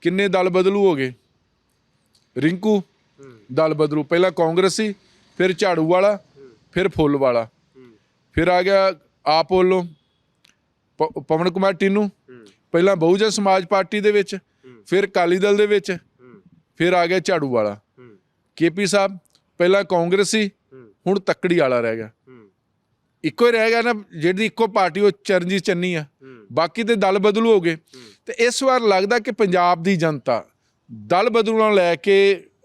ਕਿੰਨੇ ਦਲ ਬਦਲੂ ਹੋ ਗਏ ਰਿੰਕੂ, ਦਲ ਬਦਲੂ। ਪਹਿਲਾਂ ਕਾਂਗਰਸੀ, ਫਿਰ ਝਾੜੂ ਵਾਲਾ, ਫਿਰ ਫੁੱਲ ਵਾਲਾ। ਫਿਰ ਆ ਗਿਆ ਆਪ ਵੱਲੋਂ ਪਵਨ ਕੁਮਾਰ ਟੀਨੂ। ਪਹਿਲਾਂ ਬਹੁਜਨ ਸਮਾਜ ਪਾਰਟੀ ਦੇ ਵਿੱਚ, ਫਿਰ ਕਾਲੀ ਦਲ ਦੇ ਵਿੱਚ, ਫਿਰ ਆ ਗਿਆ ਝਾੜੂ ਵਾਲਾ। ਕੇਪੀ ਸਾਹਿਬ, ਪਹਿਲਾਂ ਕਾਂਗਰਸ ਸੀ ਹੁਣ ਤੱਕੜੀ ਵਾਲਾ ਰਹਿ ਗਿਆ। ਇੱਕੋ ਹੀ ਰਹਿ ਗਿਆ ਨਾ ਜਿਹੜੀ ਇੱਕੋ ਪਾਰਟੀ ਉਹ ਚਰਨਜੀਤ ਚੰਨੀ ਆ। ਬਾਕੀ ਤੇ ਦਲ ਬਦਲੂ ਹੋ ਗਏ। ਤੇ ਇਸ ਵਾਰ ਲੱਗਦਾ ਕਿ ਪੰਜਾਬ ਦੀ ਜਨਤਾ ਦਲ ਬਦਲੂ ਨਾਲ ਲੈ ਕੇ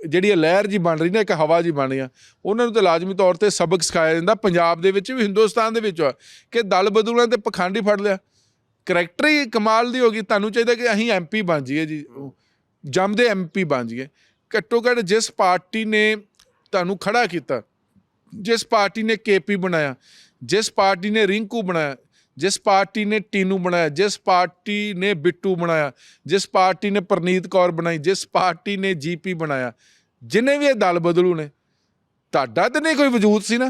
ਜਿਹੜੀ ਇਹ ਲਹਿਰ ਜੀ ਬਣ ਰਹੀ ਨਾ ਇੱਕ ਹਵਾ ਜੀ ਬਣ ਰਹੀ ਆ ਉਹਨਾਂ ਨੂੰ ਤਾਂ ਲਾਜ਼ਮੀ ਤੌਰ ਤੇ ਸਬਕ ਸਿਖਾਇਆ ਜਾਂਦਾ। ਪੰਜਾਬ ਦੇ ਵਿੱਚ ਵੀ ਹਿੰਦੁਸਤਾਨ ਦੇ ਵਿੱਚ ਕਿ ਦਲ ਬਦਲੂਆਂ ਤੇ ਪਖੰਡ ਫੜ ਲਿਆ। ਕਰੈਕਟਰ ਹੀ ਕਮਾਲ ਦੀ ਹੋ ਗਈ। ਤੁਹਾਨੂੰ ਚਾਹੀਦਾ ਕਿ ਅਸੀਂ ਐਮਪੀ ਬਣ ਜਾਈਏ ਜੀ। ਜੰਮਦੇ ਐਮਪੀ ਬਣ ਜਾਈਏ। ਘੱਟੋ ਘੱਟ ਜਿਸ ਪਾਰਟੀ ਨੇ ਤੁਹਾਨੂੰ ਖੜਾ ਕੀਤਾ ਜਿਸ ਪਾਰਟੀ ਨੇ ਕੇਪੀ ਬਣਾਇਆ ਜਿਸ ਪਾਰਟੀ ਨੇ ਰਿੰਕੂ ਬਣਾਇਆ, ਜਿਸ ਪਾਰਟੀ ਨੇ ਟੀਨੂ ਬਣਾਇਆ, ਜਿਸ ਪਾਰਟੀ ਨੇ ਬਿੱਟੂ ਬਣਾਇਆ, ਜਿਸ ਪਾਰਟੀ ਨੇ ਪ੍ਰਨੀਤ ਕੌਰ ਬਣਾਈ, ਜਿਸ ਪਾਰਟੀ ਨੇ ਜੀਪੀ ਬਣਾਇਆ, ਜਿਨੇ ਵੀ ਇਹ ਦਲ ਬਦਲੂ ਨੇ, ਤੁਹਾਡਾ ਤਾਂ ਨਹੀਂ ਕੋਈ ਵਜੂਦ ਸੀ ਨਾ।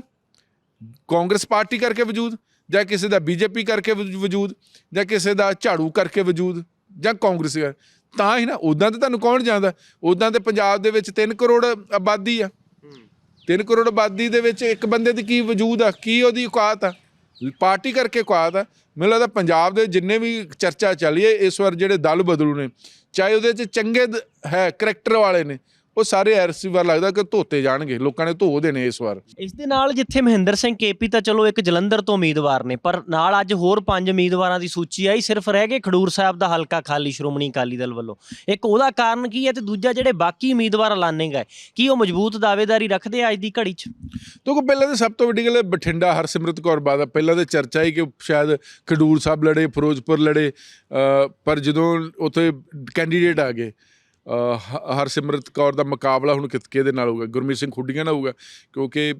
ਕਾਂਗਰਸ ਪਾਰਟੀ ਕਰਕੇ ਵਜੂਦ, ਜਾਂ ਕਿਸੇ ਦਾ ਬੀਜੇਪੀ ਕਰਕੇ ਵਜੂਦ, ਜਾਂ ਕਿਸੇ ਦਾ ਝਾੜੂ ਕਰਕੇ ਵਜੂਦ, ਜਾਂ ਕਾਂਗਰਸ ਤਾਂ ਹੀ ਨਾ ਉਦਾਂ ਤੇ ਤੁਹਾਨੂੰ ਕੌਣ ਜਾਣਦਾ? ਉਦਾਂ ਤੇ ਪੰਜਾਬ ਦੇ ਵਿੱਚ 3 ਕਰੋੜ ਆਬਾਦੀ ਆ। 3 ਕਰੋੜ ਆਬਾਦੀ ਦੇ ਵਿੱਚ ਇੱਕ ਬੰਦੇ ਦੀ ਕੀ ਵਜੂਦ ਆ? ਕੀ ਉਹਦੀ ਔਕਾਤ ਆ? ਪਾਰਟੀ ਕਰਕੇ ਔਕਾਤ ਆ? ਮੈਨੂੰ ਲੱਗਦਾ ਪੰਜਾਬ ਦੇ ਜਿੰਨੇ ਵੀ ਚਰਚਾ ਚੱਲੀ ਹੈ, ਇਸ ਵਾਰ ਜਿਹੜੇ ਦਲ ਬਦਲੂ ਨੇ, ਚਾਹੇ ਉਹਦੇ ਚ ਚੰਗੇ ਹੈ, ਕਰੈਕਟਰ ਵਾਲੇ ਨੇ ਉਹ ਸਾਰੇ ਐਰਸੀ ਵਾਰ ਲੱਗਦਾ ਕਿ ਧੋਤੇ ਜਾਣਗੇ ਲੋਕਾਂ ਨੇ ਧੋ ਦੇਣੇ ਇਸ ਵਾਰ। ਇਸ ਦੇ ਨਾਲ ਜਿੱਥੇ ਮਹਿੰਦਰ ਸਿੰਘ ਕੇਪੀ ਤਾਂ ਚਲੋ ਇੱਕ ਜਲੰਧਰ ਤੋਂ ਉਮੀਦਵਾਰ ਨੇ ਪਰ ਨਾਲ ਅੱਜ ਹੋਰ ਪੰਜ ਉਮੀਦਵਾਰਾਂ ਦੀ ਸੂਚੀ ਆਈ ਸਿਰਫ ਰਹਿ ਗਏ ਖਡੂਰ ਸਾਹਿਬ ਦਾ ਹਲਕਾ ਖਾਲੀ ਸ਼੍ਰੋਮਣੀ ਅਕਾਲੀ ਦਲ ਵੱਲੋਂ। ਇੱਕ ਉਹਦਾ ਕਾਰਨ ਕੀ ਹੈ ਤੇ ਦੂਜਾ ਜਿਹੜੇ ਬਾਕੀ ਉਮੀਦਵਾਰ ਐਲਾਨੇ ਗਏ ਕੀ ਉਹ ਮਜ਼ਬੂਤ ਦਾਅਵੇਦਾਰੀ ਰੱਖਦੇ ਆ ਅੱਜ ਦੀ ਘੜੀ 'ਚ? ਕਿਉਂਕਿ ਪਹਿਲਾਂ ਤਾਂ ਸਭ ਤੋਂ ਵੱਡੀ ਗੱਲ ਹੈ ਬਠਿੰਡਾ ਹਰਸਿਮਰਤ ਕੌਰ ਬਾਦਲ ਪਹਿਲਾਂ ਤਾਂ ਚਰਚਾ ਹੀ ਕਿ ਸ਼ਾਇਦ ਖਡੂਰ ਸਾਹਿਬ ਲੜੇ ਫਿਰੋਜ਼ਪੁਰ ਲੜੇ ਪਰ ਜਦੋਂ ਉੱਥੇ ਕੈਂਡੀਡੇਟ ਆ ਗਏ ਹਰਸਿਮਰਤ ਕੌਰ ਦਾ ਮੁਕਾਬਲਾ ਹੁਣ ਕਿਤ ਕਿਹਦੇ ਨਾਲ ਹੋਊਗਾ? ਗੁਰਮੀਤ ਸਿੰਘ ਖੁੱਡੀਆਂ ਨਾਲ ਹੋਊਗਾ? ਕਿਉਂਕਿ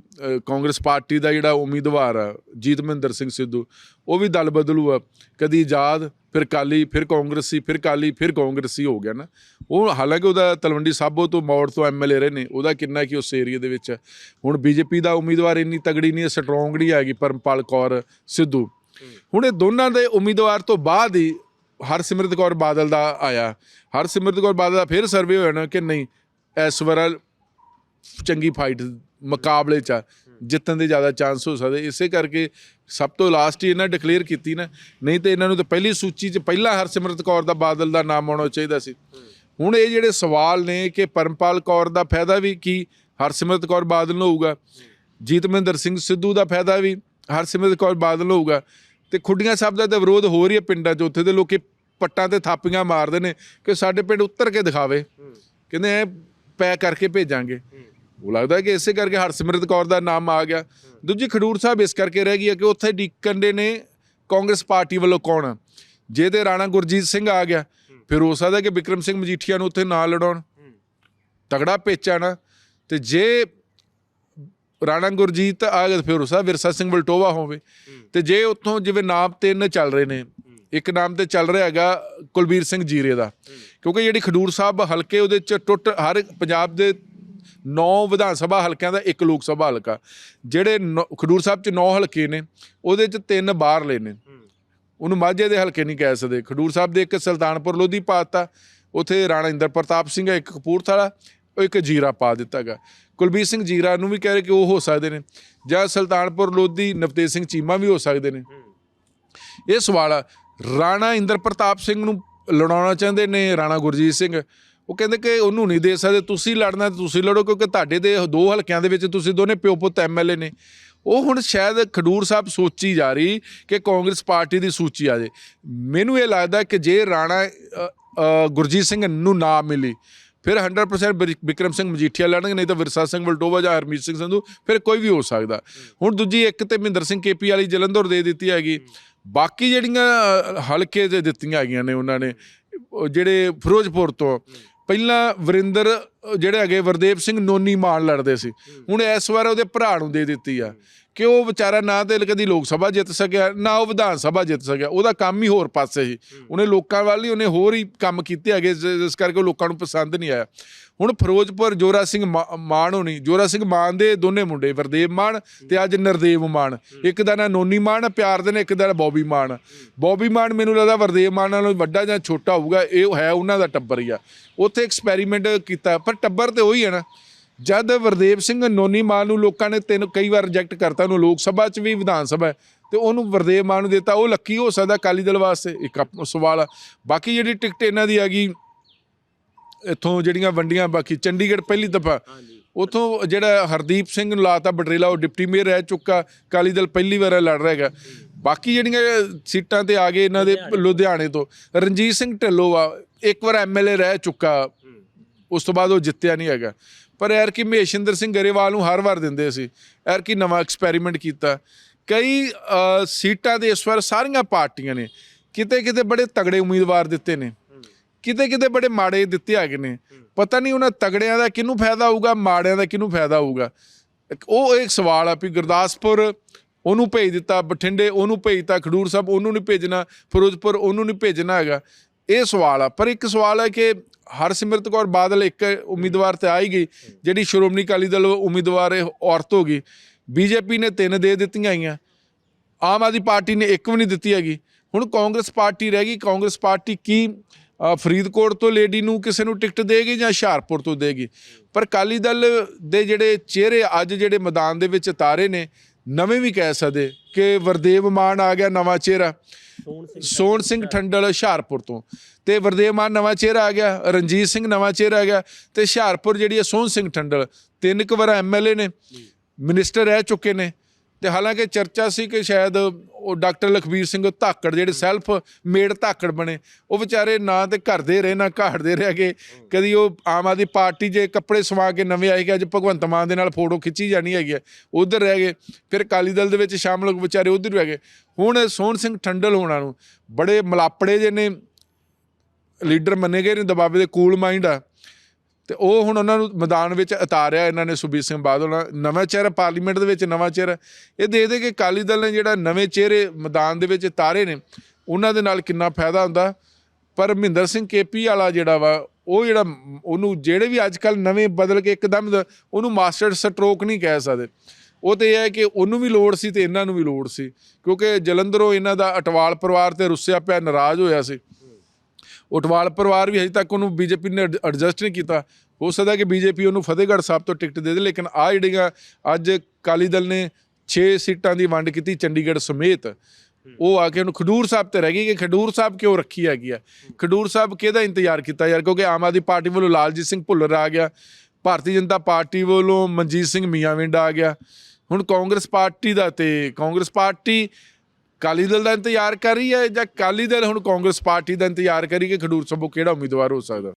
ਕਾਂਗਰਸ ਪਾਰਟੀ ਦਾ ਜਿਹੜਾ ਉਮੀਦਵਾਰ ਆ ਜੀਤ ਮਹਿੰਦਰ ਸਿੰਘ ਸਿੱਧੂ ਉਹ ਵੀ ਦਲ ਬਦਲੂ ਆ। ਕਦੀ ਆਜ਼ਾਦ ਫਿਰ ਕਾਲੀ ਫਿਰ ਕਾਂਗਰਸੀ ਫਿਰ ਕਾਲੀ ਫਿਰ ਕਾਂਗਰਸੀ ਹੋ ਗਿਆ ਨਾ। ਉਹ ਹਾਲਾਂਕਿ ਉਹਦਾ ਤਲਵੰਡੀ ਸਾਬੋ ਤੋਂ ਮੌੜ ਤੋਂ ਐਮਐਲਏ ਰਹੇ ਨੇ ਉਹਦਾ ਕਿੰਨਾ ਕਿ ਉਸ ਏਰੀਆ ਦੇ ਵਿੱਚ ਹੁਣ ਬੀਜੇਪੀ ਦਾ ਉਮੀਦਵਾਰ ਇੰਨੀ ਤਗੜੀ ਨਹੀਂ ਸਟਰੋਂਗ ਨਹੀਂ ਹੈਗੀ ਪਰਮਪਾਲ ਕੌਰ ਸਿੱਧੂ। ਹੁਣ ਇਹ ਦੋਨਾਂ ਦੇ ਉਮੀਦਵਾਰ ਤੋਂ ਬਾਅਦ ਹੀ ਹਰਸਿਮਰਤ ਕੌਰ ਬਾਦਲ ਦਾ ਆਇਆ। ਹਰਸਿਮਰਤ ਕੌਰ ਬਾਦਲ ਦਾ ਫਿਰ ਸਰਵੇ ਹੋਇਆ ਨਾ ਕਿ ਨਹੀਂ ਇਸ ਵਾਰ ਚੰਗੀ ਫਾਈਟ ਮੁਕਾਬਲੇ ਚ ਆ, ਜਿੱਤਣ ਦੇ ਜ਼ਿਆਦਾ ਚਾਂਸ ਹੋ ਸਕਦੇ। ਇਸੇ ਕਰਕੇ ਸਭ ਤੋਂ ਲਾਸਟ ਹੀ ਇਹਨਾਂ ਡਿਕਲੇਅਰ ਕੀਤੀ ਨਾ। ਨਹੀਂ ਤੇ ਇਹਨਾਂ ਨੂੰ ਤਾਂ ਪਹਿਲੀ ਸੂਚੀ 'ਚ ਪਹਿਲਾਂ ਹਰਸਿਮਰਤ ਕੌਰ ਦਾ ਬਾਦਲ ਦਾ ਨਾਮ ਆਉਣਾ ਚਾਹੀਦਾ ਸੀ। ਹੁਣ ਇਹ ਜਿਹੜੇ ਸਵਾਲ ਨੇ ਕਿ ਪਰਮਪਾਲ ਕੌਰ ਦਾ ਫਾਇਦਾ ਵੀ ਕੀ? ਹਰਸਿਮਰਤ ਕੌਰ ਬਾਦਲ ਨੂੰ ਹੋਊਗਾ। ਜੀਤਮਿੰਦਰ ਸਿੰਘ ਸਿੱਧੂ ਦਾ ਫਾਇਦਾ ਵੀ ਹਰਸਿਮਰਤ ਕੌਰ ਬਾਦਲ ਨੂੰ ਹੋਊਗਾ। ਤੇ ਖੁੱਡੀਆਂ ਸਾਹਿਬ ਦਾ ਤਾਂ ਵਿਰੋਧ ਹੋ ਰਹੀ ਹੈ ਪਿੰਡਾਂ 'ਚ, ਉੱਥੇ ਦੇ ਲੋਕੀ ਪੱਟਾਂ ਤੇ ਥਾਪੀਆਂ ਮਾਰਦੇ ਨੇ ਕਿ ਸਾਡੇ ਪਿੰਡ ਉੱਤਰ ਕੇ ਦਿਖਾਵੇ। ਕਹਿੰਦੇ ਐ ਪੈ ਕਰਕੇ ਭੇਜਾਂਗੇ। ਉਹ ਲੱਗਦਾ ਕਿ ਇਸੇ ਕਰਕੇ ਹਰਸਿਮਰਤ ਕੌਰ ਦਾ ਨਾਮ ਆ ਗਿਆ। ਦੂਜੀ ਖਡੂਰ ਸਾਹਿਬ ਇਸ ਕਰਕੇ ਰਹਿ ਗਈ ਹੈ ਕਿ ਉੱਥੇ ਡੀਕਨ ਦੇ ਨੇ ਕਾਂਗਰਸ ਪਾਰਟੀ ਵੱਲੋਂ ਕੌਣ? ਆ? ਜੇ ਤੇ ਰਾਣਾ ਗੁਰਜੀਤ ਸਿੰਘ ਆ ਗਿਆ। ਫਿਰ ਹੋ ਸਕਦਾ ਕਿ ਵਿਕਰਮ ਸਿੰਘ ਮਜੀਠੀਆ ਨੂੰ ਉੱਥੇ ਨਾ ਲੜਾਉਣ। ਤਗੜਾ ਪੇਚਾ ਨਾ। ਤੇ ਜੇ ਰਾਣਾ ਗੁਰਜੀਤ ਆ ਗਿਆ ਤਾਂ ਫਿਰ ਉਸਾ ਵਿਰਸਾ ਸਿੰਘ ਵਲਟੋਵਾ ਹੋਵੇ। ਤੇ ਜੇ ਉੱਥੋਂ ਜਿਵੇਂ ਨਾਮ ਤਿੰਨ ਚੱਲ ਰਹੇ ਨੇ ਇੱਕ ਨਾਮ ਤੇ ਚੱਲ ਰਿਹਾ ਹੈਗਾ ਕੁਲਬੀਰ ਸਿੰਘ ਜੀਰੇ ਦਾ। ਕਿਉਂਕਿ ਜਿਹੜੀ ਖਡੂਰ ਸਾਹਿਬ ਹਲਕੇ ਉਹਦੇ ਚ ਟੁੱਟ ਹਰ ਪੰਜਾਬ ਦੇ 9 ਵਿਧਾਨ ਸਭਾ ਹਲਕਿਆਂ ਦਾ ਇੱਕ ਲੋਕ ਸਭਾ ਹਲਕਾ। ਜਿਹੜੇ ਨੌ- ਖਡੂਰ ਸਾਹਿਬ ਚ 9 ਹਲਕੇ ਨੇ ਉਹਦੇ ਚ ਤਿੰਨ ਬਾਹਰਲੇ ਨੇ। ਉਹਨੂੰ ਮਾਝੇ ਦੇ ਹਲਕੇ ਨਹੀਂ ਕਹਿ ਸਕਦੇ। ਖਡੂਰ ਸਾਹਿਬ ਦੇ ਇੱਕ ਸੁਲਤਾਨਪੁਰ ਲੋਧੀ ਪਾਤਾ ਉਥੇ ਰਾਣਾ ਇੰਦਰ ਪ੍ਰਤਾਪ ਸਿੰਘ ਇੱਕ ਕਪੂਰਥਲਾ ਉਹ ਇੱਕ ਜੀਰਾ ਪਾ ਦਿੱਤਾ ਗਾ ਕੁਲਬੀਰ ਸਿੰਘ ਜੀਰਾ ਨੂੰ ਵੀ ਕਹਿ ਰਹੇ ਕਿ ਉਹ ਹੋ ਸਕਦੇ ਨੇ। ਜਾਂ ਸੁਲਤਾਨਪੁਰ ਲੋਧੀ ਨਵਤੇਜ ਸਿੰਘ ਚੀਮਾ ਵੀ ਹੋ ਸਕਦੇ ਨੇ। ਇਹ ਸਵਾਲ ਰਾਣਾ ਇੰਦਰ ਪ੍ਰਤਾਪ ਸਿੰਘ ਨੂੰ ਲੜਾਉਣਾ ਚਾਹੁੰਦੇ ਨੇ ਰਾਣਾ ਗੁਰਜੀਤ ਸਿੰਘ? ਉਹ ਕਹਿੰਦੇ ਕਿ ਉਹਨੂੰ ਨਹੀਂ ਦੇ ਸਕਦੇ, ਤੁਸੀਂ ਲੜਨਾ ਤਾਂ ਤੁਸੀਂ ਲੜੋ ਕਿਉਂਕਿ ਤੁਹਾਡੇ ਦੇ ਦੋ ਹਲਕਿਆਂ ਦੇ ਵਿੱਚ ਤੁਸੀਂ ਦੋਨੇ ਪਿਓ ਪੁੱਤ ਐਮਐਲਏ ਨੇ। ਉਹ ਹੁਣ ਸ਼ਾਇਦ ਖਡੂਰ ਸਾਹਿਬ ਸੋਚੀ ਜਾ ਰਹੀ ਕਿ ਕਾਂਗਰਸ ਪਾਰਟੀ ਦੀ ਸੂਚੀ ਆ ਜੇ। ਮੈਨੂੰ ਇਹ ਲੱਗਦਾ ਕਿ ਜੇ ਰਾਣਾ ਗੁਰਜੀਤ ਸਿੰਘ ਨੂੰ ਨਾ ਮਿਲੀ ਫਿਰ 100% ਬਿਰ- ਵਿਕਰਮ ਸਿੰਘ ਮਜੀਠੀਆ ਲੜਨਗੇ, ਨਹੀਂ ਤਾਂ ਵਿਰਸਾ ਸਿੰਘ ਵਲਟੋਵਾ ਜਾਂ ਹਰਮੀਤ ਸਿੰਘ ਸੰਧੂ, ਫਿਰ ਕੋਈ ਵੀ ਹੋ ਸਕਦਾ। ਹੁਣ ਦੂਜੀ ਇੱਕ ਤੇ ਮਹਿੰਦਰ ਸਿੰਘ ਕੇਪੀ ਵਾਲੀ ਜਲੰਧਰ ਦੇ ਦਿੱਤੀ ਹੈਗੀ। ਬਾਕੀ ਜਿਹੜੀਆਂ ਹਲਕੇ ਦੇ ਦਿੱਤੀਆਂ ਹੈਗੀਆਂ ਨੇ ਉਹਨਾਂ ਨੇ ਜਿਹੜੇ ਫਿਰੋਜ਼ਪੁਰ ਤੋਂ, ਪਹਿਲਾਂ ਵਰਿੰਦਰ ਜਿਹੜੇ ਹੈਗੇ ਵਰਦੇਵ ਸਿੰਘ ਨੋਨੀ ਮਾਨ ਲੜਦੇ ਸੀ। ਹੁਣ ਇਸ ਵਾਰ ਉਹਦੇ ਭਰਾ ਨੂੰ ਦੇ ਦਿੱਤੀ ਆ। ਕਿ ਉਹ ਵਿਚਾਰਾ ਨਾ ਤੇ ਕਦੀ ਲੋਕ ਸਭਾ ਜਿੱਤ ਸਕਿਆ ਨਾ ਉਹ ਵਿਧਾਨ ਸਭਾ ਜਿੱਤ ਸਕਿਆ ਉਹਦਾ ਕੰਮ ਹੀ ਹੋਰ ਪਾਸੇ ਸੀ। ਉਹਨੇ ਲੋਕਾਂ ਵੱਲ ਹੀ ਉਹਨੇ ਹੋਰ ਹੀ ਕੰਮ ਕੀਤੇ ਹੈਗੇ ਜਿਸ ਕਰਕੇ ਉਹ ਲੋਕਾਂ ਨੂੰ ਪਸੰਦ ਨਹੀਂ ਆਇਆ। ਹੁਣ ਫਿਰੋਜ਼ਪੁਰ ਜੋਰਾ ਸਿੰਘ ਮਾਨ ਹੋਣੀ ਜੋਰਾ ਸਿੰਘ ਮਾਨ ਦੇ ਦੋਨੇ ਮੁੰਡੇ ਵਰਦੇਵ ਮਾਨ ਤੇ ਅੱਜ ਨਰਦੇਵ ਮਾਨ। ਇੱਕ ਦਾ ਨਾਂ ਨੋਨੀ ਮਾਨ ਪਿਆਰ ਦੇ ਨੇ ਇੱਕ ਦਾ ਬੌਬੀ ਮਾਨ। ਬੌਬੀ ਮਾਨ ਮੈਨੂੰ ਲੱਗਦਾ ਵਰਦੇਵ ਮਾਨ ਨਾਲੋਂ ਵੱਡਾ ਜਾਂ ਛੋਟਾ ਹੋਊਗਾ ਇਹ ਹੈ ਉਹਨਾਂ ਦਾ ਟੱਬਰ ਹੀ ਆ। ਉੱਥੇ ਐਕਸਪੈਰੀਮੈਂਟ ਕੀਤਾ ਪਰ ਟੱਬਰ ਤੇ ਉਹੀ ਹੈ ਨਾ। ਜਦ ਵਰਦੇਵ ਸਿੰਘ ਨੋਨੀ ਮਾਨ ਨੂੰ ਲੋਕਾਂ ਨੇ ਤਿੰਨ ਕਈ ਵਾਰ ਰਿਜੈਕਟ ਕਰਤਾ ਉਹਨੂੰ ਲੋਕ ਸਭਾ 'ਚ ਵੀ ਵਿਧਾਨ ਸਭਾ ਤੇ ਉਹਨੂੰ ਵਰਦੇਵ ਮਾਨ ਨੂੰ ਦਿੱਤਾ ਉਹ ਲੱਕੀ ਹੋ ਸਕਦਾ ਅਕਾਲੀ ਦਲ ਵਾਸਤੇ ਇੱਕ ਸਵਾਲ ਆ। ਬਾਕੀ ਜਿਹੜੀ ਟਿਕਟ ਇਹਨਾਂ ਦੀ ਹੈਗੀ ਇੱਥੋਂ ਜਿਹੜੀਆਂ ਵੰਡੀਆਂ ਬਾਕੀ ਚੰਡੀਗੜ੍ਹ ਪਹਿਲੀ ਦਫਾ ਉਥੋਂ ਜਿਹੜਾ ਹਰਦੀਪ ਸਿੰਘ ਨੂੰ ਲਾਤਾ ਬਟਰੇਲਾ ਉਹ ਡਿਪਟੀ ਮੇਅਰ ਰਹਿ ਚੁੱਕਾ ਅਕਾਲੀ ਦਲ ਪਹਿਲੀ ਵਾਰ ਲੜ ਰਿਹਾ ਹੈਗਾ। ਬਾਕੀ ਜਿਹੜੀਆਂ ਸੀਟਾਂ ਤੇ ਆ ਗਏ ਇਹਨਾਂ ਦੇ ਲੁਧਿਆਣੇ ਤੋਂ। ਰਣਜੀਤ ਸਿੰਘ ਢਿੱਲੋਂ ਆ ਇੱਕ ਵਾਰ ਐਮਐਲਏ ਰਹਿ ਚੁੱਕਾ ਉਸ ਤੋਂ ਬਾਅਦ ਉਹ ਜਿੱਤਿਆ ਨਹੀਂ ਹੈਗਾ। ਪਰ ਯਾਰ ਕਿ ਮਹੇਸ਼ਿੰਦਰ ਸਿੰਘ ਗਰੇਵਾਲ ਨੂੰ ਹਰ ਵਾਰ ਦਿੰਦੇ ਸੀ। ਯਾਰ ਕਿ ਨਵਾਂ ਐਕਸਪੈਰੀਮੈਂਟ ਕੀਤਾ। ਕਈ ਸੀਟਾਂ ਦੇ ਇਸ ਵਾਰ ਸਾਰੀਆਂ ਪਾਰਟੀਆਂ ਨੇ। ਕਿਤੇ ਕਿਤੇ ਬੜੇ ਤਗੜੇ ਉਮੀਦਵਾਰ ਦਿੱਤੇ ਨੇ। ਕਿਤੇ ਕਿਤੇ ਬੜੇ ਮਾੜੇ ਦਿੱਤੇ ਹੈਗੇ ਨੇ। ਪਤਾ ਨਹੀਂ ਉਹਨਾਂ ਤਗੜਿਆਂ ਦਾ ਕਿਹਨੂੰ ਫਾਇਦਾ ਹੋਊਗਾ, ਮਾੜਿਆਂ ਦਾ ਕਿਹਨੂੰ ਫਾਇਦਾ ਹੋਊਗਾ। ਉਹ ਇੱਕ ਸਵਾਲ ਆ ਵੀ ਗੁਰਦਾਸਪੁਰ ਉਹਨੂੰ ਭੇਜ ਦਿੱਤਾ, ਬਠਿੰਡੇ ਉਹਨੂੰ ਭੇਜਤਾ ਖਡੂਰ ਸਾਹਿਬ ਉਹਨੂੰ ਨਹੀਂ ਭੇਜਣਾ, ਫਿਰੋਜ਼ਪੁਰ ਉਹਨੂੰ ਨਹੀਂ ਭੇਜਣਾ ਹੈਗਾ। ਇਹ ਸਵਾਲ ਆ। ਪਰ ਇੱਕ ਸਵਾਲ ਹੈ ਕਿ ਹਰਸਿਮਰਤ ਕੌਰ ਬਾਦਲ ਇੱਕ ਉਮੀਦਵਾਰ ਤੇ ਆਈ ਗਈ, ਜਿਹੜੀ ਸ਼੍ਰੋਮਣੀ ਅਕਾਲੀ ਦਲ ਉਮੀਦਵਾਰ ਇਹ ਔਰਤ ਹੋ ਗਈ। ਬੀਜੇਪੀ ਨੇ ਤਿੰਨ ਦੇ ਦਿੱਤੀਆਂ ਆਈਆਂ। ਆਮ ਆਦਮੀ ਪਾਰਟੀ ਨੇ ਇੱਕ ਵੀ ਨਹੀਂ ਦਿੱਤੀ ਹੈਗੀ। ਹੁਣ ਕਾਂਗਰਸ ਪਾਰਟੀ ਰਹਿ ਗਈ। ਕਾਂਗਰਸ ਪਾਰਟੀ ਕੀ ਫਰੀਦਕੋਟ ਤੋਂ ਲੇਡੀ ਨੂੰ ਕਿਸੇ ਨੂੰ ਟਿਕਟ ਦੇਗੀ ਜਾਂ ਹੁਸ਼ਿਆਰਪੁਰ ਤੋਂ ਦੇਗੀ? ਪਰ ਕਾਲੀ ਦਲ ਦੇ ਜਿਹੜੇ ਚਿਹਰੇ ਅੱਜ ਜਿਹੜੇ ਮੈਦਾਨ ਦੇ ਵਿੱਚ ਤਾਰੇ ਨੇ ਨਵੇਂ ਵੀ ਕਹਿ ਸਕਦੇ ਕਿ ਵਰਦੇਵ ਮਾਨ ਆ ਗਿਆ ਨਵਾਂ ਚਿਹਰਾ। ਸੋਹਣ ਸਿੰਘ ਠੰਡਲ। ਹੁਸ਼ਿਆਰਪੁਰ ਤੋਂ। ਤੇ ਵਰਦੇਵ ਮਾਨ ਨਵਾਂ ਚਿਹਰਾ ਆ ਗਿਆ ਰਣਜੀਤ ਸਿੰਘ ਨਵਾਂ ਚਿਹਰਾ ਆ ਗਿਆ ਤੇ ਹੁਸ਼ਿਆਰਪੁਰ ਜਿਹੜੀ ਹੈ ਸੋਹਣ ਸਿੰਘ ਠੰਡਲ। ਤਿੰਨ ਕੁ ਵਾਰ ਐਮਐਲਏ ਨੇ ਮਿਨਿਸਟਰ ਰਹਿ ਚੁੱਕੇ ਨੇ। ਤੇ ਹਾਲਾਂਕਿ ਚਰਚਾ ਸੀ ਕਿ ਸ਼ਾਇਦ ਉਹ ਡਾਕਟਰ ਲਖਬੀਰ ਸਿੰਘ ਧਾਕੜ ਜਿਹੜੇ ਸੈਲਫ ਮੇਡ ਧਾਕੜ ਬਣੇ, ਉਹ ਵਿਚਾਰੇ ਨਾ ਤੇ ਘਰ ਦੇ ਰਹੇ, ਨਾ ਘਾੜਦੇ ਰਹਿ ਗਏ ਕਦੀ ਉਹ ਆਮ ਆਦਮੀ ਪਾਰਟੀ ਜੇ ਕੱਪੜੇ ਸਵਾ ਕੇ ਨਵੇਂ ਆਏ ਕਿ ਅੱਜ ਭਗਵੰਤ ਮਾਨ ਦੇ ਨਾਲ ਫੋਟੋ ਖਿੱਚੀ ਜਾਣੀ ਹੈਗੀ ਹੈ, ਉਧਰ ਰਹਿ ਗਏ। ਫਿਰ ਅਕਾਲੀ ਦਲ ਦੇ ਵਿੱਚ ਸ਼ਾਮਲ ਹੋ ਵਿਚਾਰੇ ਉਧਰ ਰਹਿ ਗਏ। ਹੁਣ ਸੋਹਣ ਸਿੰਘ ਠੰਡਲ ਹੋਣਾ ਨੂੰ ਬੜੇ ਮਲਾਪੜੇ ਜੇ ਨੇ ਲੀਡਰ ਮੰਨੇ ਗਏ ਨੇ ਦਬਾਵੇ ਦੇ ਕੂਲ ਮਾਈਂਡ ਆ। ਤੇ ਉਹ ਹੁਣ ਉਹਨਾਂ ਨੂੰ ਮੈਦਾਨ ਵਿੱਚ ਉਤਾਰਿਆ, ਇਹਨਾਂ ਨੇ ਸੁਬੀਰ ਸਿੰਘ ਬਾਦਲ ਨਾਲ। ਨਵਾਂ ਚਿਹਰਾ, ਪਾਰਲੀਮੈਂਟ ਦੇ ਵਿੱਚ ਨਵਾਂ ਚਿਹਰਾ। ਇਹ ਦੇ ਦੇ ਕਿ ਅਕਾਲੀ ਦਲ ਨੇ ਜਿਹੜਾ ਨਵੇਂ ਚਿਹਰੇ ਮੈਦਾਨ ਦੇ ਵਿੱਚ ਤਾਰੇ ਨੇ, ਉਹਨਾਂ ਦੇ ਨਾਲ ਕਿੰਨਾ ਫਾਇਦਾ ਹੁੰਦਾ? ਪਰ ਮਹਿੰਦਰ ਸਿੰਘ ਕੇਪੀ ਵਾਲਾ ਜਿਹੜਾ ਵਾ, ਉਹ ਜਿਹੜਾ ਉਹਨੂੰ ਜਿਹੜੇ ਵੀ ਅੱਜ ਕੱਲ ਨਵੇਂ ਬਦਲ ਕੇ ਇੱਕਦਮ ਉਹਨੂੰ ਮਾਸਟਰ ਸਟ੍ਰੋਕ ਨਹੀਂ ਕਹਿ ਸਕਦੇ। ਉਹ ਤੇ ਇਹ ਹੈ ਕਿ ਉਹਨੂੰ ਵੀ ਲੋੜ ਸੀ ਤੇ ਇਹਨਾਂ ਨੂੰ ਵੀ ਲੋੜ ਸੀ। ਕਿਉਂਕਿ ਜਲੰਧਰੋਂ ਇਹਨਾਂ ਦਾ ਅਟਵਾਲ ਪਰਿਵਾਰ ਤੇ ਰੁੱਸਿਆ ਪਿਆ, ਨਾਰਾਜ਼ ਹੋਇਆ ਸੀ। ਉਟਵਾਲ ਪਰਿਵਾਰ ਵੀ ਹਜੇ ਤੱਕ ਉਹਨੂੰ ਬੀਜੇਪੀ ਨੇ ਐਡਜਸਟ ਨਹੀਂ ਕੀਤਾ। ਹੋ ਸਕਦਾ ਕਿ ਬੀਜੇਪੀ ਉਹਨੂੰ ਫਤਿਹਗੜ੍ਹ ਸਾਹਿਬ ਤੋਂ ਟਿਕਟ ਦੇ ਦੇ, ਲੇਕਿਨ ਆ ਜਿਹੜੀਆਂ ਅੱਜ ਕਾਲੀ ਦਲ ਨੇ 6 ਸੀਟਾਂ ਦੀ ਵੰਡ ਕੀਤੀ ਚੰਡੀਗੜ੍ਹ ਸਮੇਤ, ਉਹ ਆ ਕੇ ਉਹਨੂੰ ਖਡੂਰ ਸਾਹਿਬ ਤੇ ਰਹਿ ਗਈ, ਕਿ ਖਡੂਰ ਸਾਹਿਬ ਕਿਉਂ ਰੱਖੀ ਹੈਗੀ ਆ? ਖਡੂਰ ਸਾਹਿਬ ਕਿਹਦਾ ਇੰਤਜ਼ਾਰ ਕੀਤਾ ਯਾਰ? ਕਿਉਂਕਿ ਆਮ ਆਦਮੀ ਪਾਰਟੀ ਵੱਲੋਂ ਲਾਲਜੀਤ ਸਿੰਘ ਭੁੱਲਰ ਆ ਗਿਆ, ਭਾਰਤੀ ਜਨਤਾ ਪਾਰਟੀ ਵੱਲੋਂ ਮਨਜੀਤ ਸਿੰਘ ਮੀਆਂਵਿੰਡ ਆ ਗਿਆ। ਹੁਣ ਕਾਂਗਰਸ ਪਾਰਟੀ ਦਾ ਤੇ ਕਾਂਗਰਸ ਪਾਰਟੀ ਅਕਾਲੀ ਦਲ ਦਾ ਇੰਤਜ਼ਾਰ ਕਰ ਰਹੀ ਹੈ ਜਾਂ ਅਕਾਲੀ ਦਲ ਹੁਣ ਕਾਂਗਰਸ ਪਾਰਟੀ ਦਾ ਇੰਤਜ਼ਾਰ ਕਰੀ ਕਿ ਖਡੂਰ ਸਾਹਿਬੋਂ ਕਿਹੜਾ ਉਮੀਦਵਾਰ ਹੋ ਸਕਦਾ?